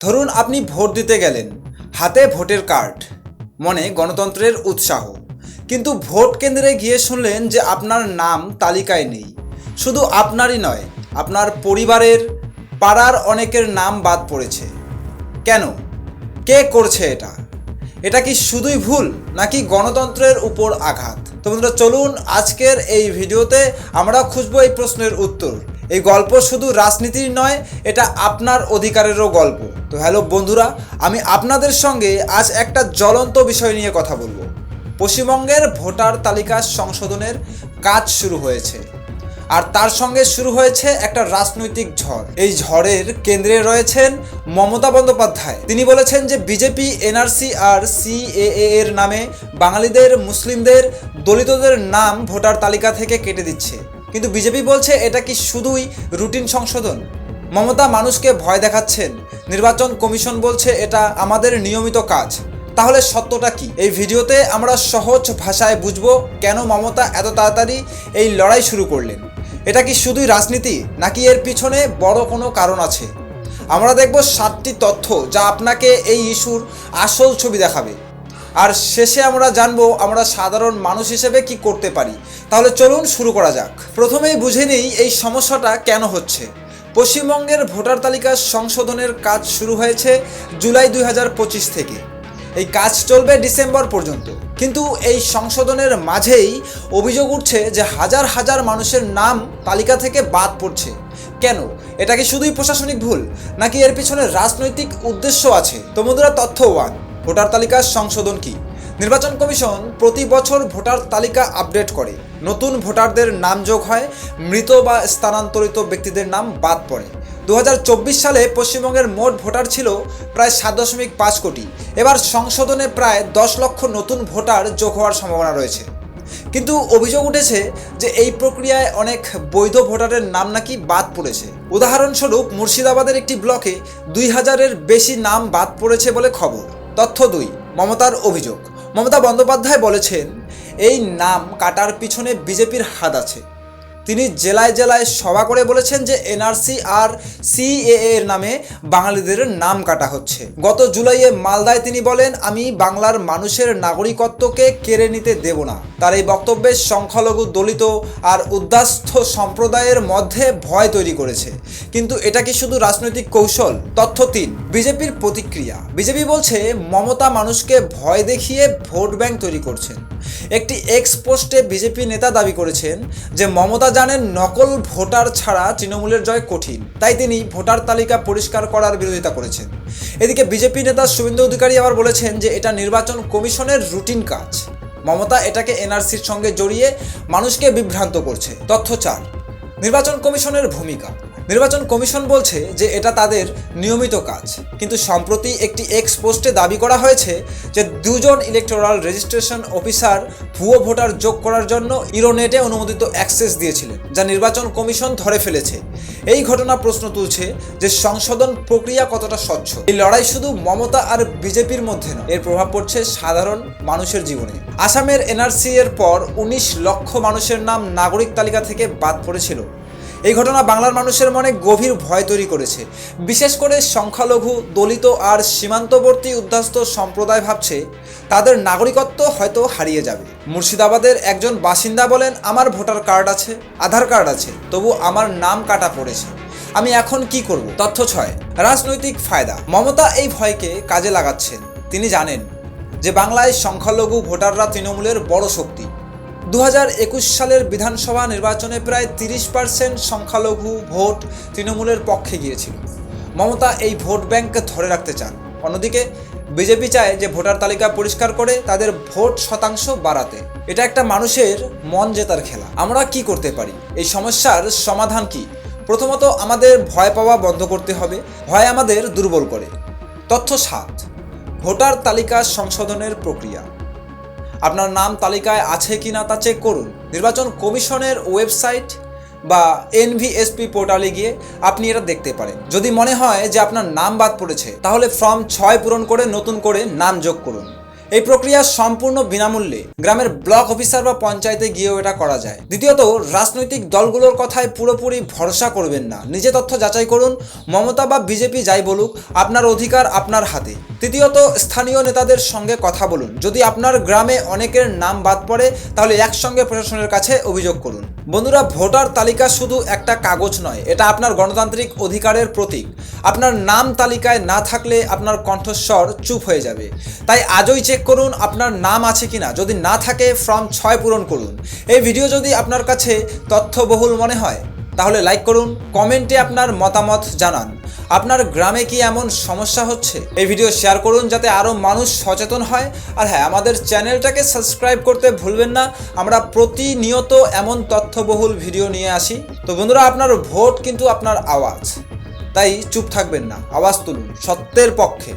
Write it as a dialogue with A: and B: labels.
A: ধরুন আপনি ভোট দিতে গেলেন, হাতে ভোটের কার্ড, মনে গণতন্ত্রের উৎসাহ। কিন্তু ভোট কেন্দ্রে গিয়ে শুনলেন যে আপনার নাম তালিকায় নেই। শুধু আপনারই নয়, আপনার পরিবারের, পাড়ার অনেকের নাম বাদ পড়েছে। কেন? কে করছে এটা? এটা কি শুধুই ভুল, নাকি গণতন্ত্রের উপর আঘাত? তো বন্ধুরা, চলুন আজকের এই ভিডিওতে আমরা খুঁজবো এই প্রশ্নের উত্তর। এই গল্প শুধু রাজনীতির নয়, এটা আপনার অধিকারেরও গল্প। তো হ্যালো বন্ধুরা, আমি আপনাদের সঙ্গে আজ একটা জ্বলন্ত বিষয় নিয়ে কথা বলব। পশ্চিমবঙ্গের ভোটার তালিকা সংশোধনের কাজ শুরু হয়েছে। আর তার সঙ্গে শুরু হয়েছে একটা রাজনৈতিক ঝড়। এই ঝড়ের কেন্দ্রে রয়েছেন মমতা বন্দ্যোপাধ্যায়। তিনি বলেছেন যে বিজেপি, এনআরসি আর সিএএ এর নামে বাঙালিদের, মুসলিমদের, দলিতদের নাম ভোটার তালিকা থেকে কেটে দিচ্ছে। কিন্তু বিজেপি বলছে, এটা কি শুধুই রুটিন সংশোধন? মমতা মানুষকে ভয় দেখাচ্ছেন। নির্বাচন কমিশন বলছে, এটা আমাদের নিয়মিত কাজ। তাহলে সত্যটা কি? এই ভিডিওতে আমরা সহজ ভাষায় বুঝব কেন মমতা এত তাড়াতাড়ি এই লড়াই শুরু করলেন। এটা কি শুধুই রাজনীতি, নাকি এর পিছনে বড় কোনো কারণ আছে? আমরা দেখব সাতটি তথ্য যা আপনাকে এই ইস্যুর আসল ছবি দেখাবে। আর শেষে আমরা জানব আমরা সাধারণ মানুষ হিসেবে কি করতে পারি। তাহলে চলুন শুরু করা যাক। প্রথমেই বুঝে নেই এই সমস্যাটা কেন হচ্ছে। পশ্চিমবঙ্গের ভোটার তালিকা সংশোধনের কাজ শুরু হয়েছে জুলাই দু হাজার পঁচিশ থেকে। এই কাজ চলবে ডিসেম্বর পর্যন্ত। কিন্তু এই সংশোধনের মাঝেই অভিযোগ উঠছে যে হাজার হাজার মানুষের নাম তালিকা থেকে বাদ পড়ছে। কেন? এটা কি শুধুই প্রশাসনিক ভুল? নাকি এর পিছনে রাজনৈতিক উদ্দেশ্য আছে? তো বন্ধুরা তথ্য ওয়ান। ভোটার তালিকার সংশোধন কি? নির্বাচন কমিশন প্রতি বছর ভোটার তালিকা আপডেট করে। নতুন ভোটারদের নাম যোগ হয়, মৃত বা স্থানান্তরিত ব্যক্তিদের নাম বাদ পড়ে। দু হাজার চব্বিশ সালে পশ্চিমবঙ্গের মোট ভোটার ছিল প্রায় সাত দশমিক পাঁচ কোটি। এবার সংশোধনে প্রায় দশ লক্ষ নতুন ভোটার যোগ হওয়ার সম্ভাবনা রয়েছে। কিন্তু অভিযোগ উঠেছে যে এই প্রক্রিয়ায় অনেক বৈধ ভোটারের নাম নাকি বাদ পড়েছে। উদাহরণস্বরূপ মুর্শিদাবাদের একটি ব্লকে দুই হাজারের বেশি নাম বাদ পড়েছে বলে খবর। তথ্য দুই মমতার অভিযোগ। মমতা বন্দ্যোপাধ্যায় বলেছেন এই নাম কাটার পিছনে বিজেপির হাত আছে। তিনি জেলায় জেলায় সভা করে বলেছেন যে এনআরসি আর সিএএ এর নামে বাঙালিদের নাম কাটা হচ্ছে। গত জুলাইয়ে মালদায় তিনি বলেন, আমি বাংলার মানুষের নাগরিকত্বকে কেড়ে নিতে দেব না। তার এই বক্তব্যে সংখ্যালঘু দলিত আর উদ্বাস্ত সম্প্রদায়ের মধ্যে ভয় তৈরি করেছে। কিন্তু এটা কি শুধু রাজনৈতিক কৌশল? তথ্য তিন, বিজেপির প্রতিক্রিয়া। বিজেপি বলছে, মমতা মানুষকে ভয় দেখিয়ে ভোট ব্যাংক তৈরি করছেন। একটি এক্স পোস্টে বিজেপি নেতা দাবি করেছেন যে মমতা জানেন নকল ভোটার ছাড়া তৃণমূলের জয় কঠিন। তাই তিনি ভোটার তালিকা পরিষ্কার করার বিরোধিতা করেছেন। এদিকে বিজেপি নেতা শুভেন্দু অধিকারী আবার বলেছেন যে এটা নির্বাচন কমিশনের রুটিন কাজ। মমতা এটাকে এনআরসির সঙ্গে জড়িয়ে মানুষকে বিভ্রান্ত করছে। তথ্য চার নির্বাচন কমিশনের ভূমিকা। নির্বাচন কমিশন বলছে যে এটা তাদের নিয়মিত কাজ। কিন্তু সম্প্রতি একটি এক্স পোস্টে দাবি করা হয়েছে যে দুজন ইলেকটোরাল রেজিস্ট্রেশন অফিসার ভুয়ো ভোটার যোগ করার জন্য ইরোনেটে অনুমোদিত অ্যাক্সেস দিয়েছিলেন, যা নির্বাচন কমিশন ধরে ফেলেছে। এই ঘটনা প্রশ্ন তুলছে যে সংশোধন প্রক্রিয়া কতটা স্বচ্ছ? এই লড়াই শুধু মমতা আর বিজেপির মধ্যে নয়, এর প্রভাব পড়ছে সাধারণ মানুষের জীবনে। আসামের এনআরসি এর পর উনিশ লক্ষ মানুষের নাম নাগরিক তালিকা থেকে বাদ পড়েছিল। এই ঘটনা বাংলার মানুষের মনে গভীর ভয় তৈরি করেছে। বিশেষ করে সংখ্যালঘু, দলিত আর সীমান্তবর্তী উদ্বাস্ত সম্প্রদায় ভাবছে, তাদের নাগরিকত্ব হয়তো হারিয়ে যাবে। মুর্শিদাবাদের একজন বাসিন্দা বলেন, আমার ভোটার কার্ড আছে, আধার কার্ড আছে, তবু আমার নাম কাটা পড়েছে। আমি এখন কি করব? তথ্য ছয়, রাজনৈতিক ফায়দা। মমতা এই ভয়কে কাজে লাগাচ্ছেন। তিনি জানেন যে বাংলায় সংখ্যালঘু ভোটাররা তৃণমূলের বড় শক্তি। দু হাজার একুশ সালের বিধানসভা নির্বাচনে প্রায় তিরিশ পার্সেন্ট সংখ্যালঘু ভোট তৃণমূলের পক্ষে গিয়েছিল। মমতা এই ভোট ব্যাংককে ধরে রাখতে চান। অন্যদিকে, বিজেপি চায় যে ভোটার তালিকা পরিষ্কার করে তাদের ভোট শতাংশ বাড়াতে। এটা একটা মানুষের মন জেতার খেলা। আমরা কি করতে পারি? এই সমস্যার সমাধান কি? প্রথমত, আমাদের ভয় পাওয়া বন্ধ করতে হবে। ভয় আমাদের দুর্বল করে। তথ্য সাত, ভোটার তালিকা সংশোধনের প্রক্রিয়া। আপনার নাম তালিকায় আছে কি না তা চেক করুন। নির্বাচন কমিশনের ওয়েবসাইট বা এনভিএসপি পোর্টালে গিয়ে আপনি এটা দেখতে পারেন। যদি মনে হয় যে আপনার নাম বাদ পড়েছে, তাহলে ফর্ম ছয় পূরণ করে নতুন করে নাম যোগ করুন। এই প্রক্রিয়া সম্পূর্ণ বিনামূল্যে গ্রামের ব্লক অফিসার বা পঞ্চায়েতে গিয়েও এটা করা যায়। দ্বিতীয়ত, রাজনৈতিক দলগুলোর কথায় পুরোপুরি ভরসা করবেন না। নিজে তথ্য যাচাই করুন, মমতা বা বিজেপি যাই বলুক, আপনার অধিকার আপনার হাতে। তৃতীয়ত, স্থানীয় নেতাদের সঙ্গে কথা বলুন। যদি আপনার গ্রামে অনেকের নাম বাদ পড়ে, তাহলে একসঙ্গে প্রশাসনের কাছে অভিযোগ করুন। বন্ধুরা, ভোটার তালিকা শুধু একটা কাগজ নয়, এটা আপনার গণতান্ত্রিক অধিকারের প্রতীক। আপনার নাম তালিকায় না থাকলে আপনার কণ্ঠস্বর চুপ হয়ে যাবে। তাই আজই চেক করুন আপনার নাম আছে কিনা। যদি না থাকে ফর্ম ছয় পূরণ করুন। এই ভিডিও যদি আপনার কাছে তথ্যবহুল মনে হয়, তাহলে লাইক করুন কমেন্টে আপনার মতামত জানান। আপনার গ্রামে কি এমন সমস্যা হচ্ছে? এই ভিডিও শেয়ার করুন যাতে আরও মানুষ সচেতন হয়। আর হ্যাঁ আমাদের চ্যানেলটাকে সাবস্ক্রাইব করতে ভুলবেন না। আমরা প্রতিনিয়ত এমন তথ্যবহুল ভিডিও নিয়ে আসি। তো বন্ধুরা, আপনার ভোট কিন্তু আপনার আওয়াজ। তাই চুপ থাকবেন না। আওয়াজ তুলুন। সত্যের পক্ষে।